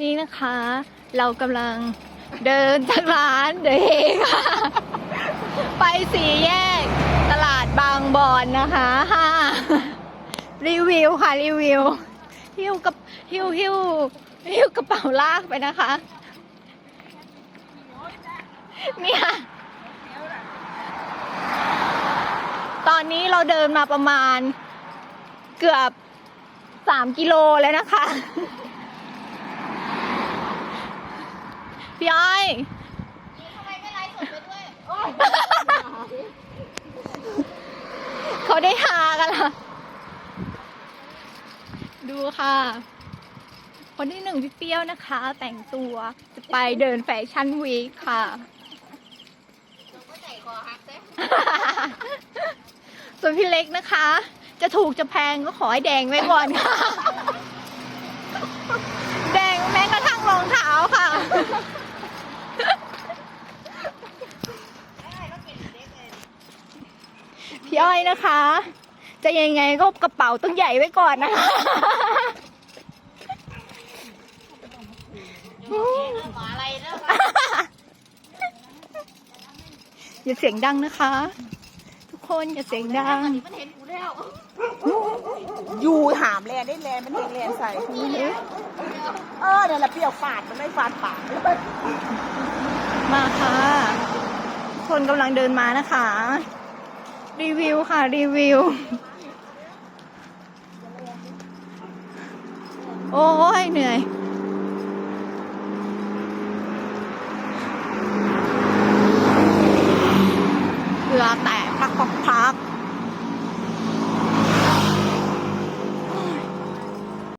นี่นะคะ เรากำลังเดินจากร้านเดย์ค่ะ ไปสี่แยก ตลาดบางบอนนะคะห้ารีวิวค่ะ รีวิว หิ้วกับหิ้วหิ้วหิ้วกระเป๋าลากไปนะคะ เนี่ย ตอนนี้เราเดินมาประมาณ เกือบสามกิโลแล้วนะคะ พี่อ้อยเขาได้หากันละดูค่ะ คนที่หนึ่งพี่เปรี้ยวนะคะ แต่งตัวจะไปเดินแฟชั่นวีคค่ะส่วนพี่เล็กนะคะ จะถูกจะแพงก็ขอให้แดงไว้ก่อนค่ะ แดงแม้กระทั่งรองเท้าค่ะ พี่อ้อยนะคะ จะยังไงก็กระเป๋าต้องใหญ่ไว้ก่อนนะคะอะไรเด้ออย่าเสียงดังนะคะ คนอย่าเสียงดัง มันเห็นกูแล้วอยู่หามแลนได้แลนมันเองแลนใส่เออเนี่ยแหละเปรี้ยวฝาดมันไม่ฝาดปากมาค่ะทุกคนกำลังเดินมานะคะ รีวิวค่ะ รีวิว โอ้ยเหนื่อย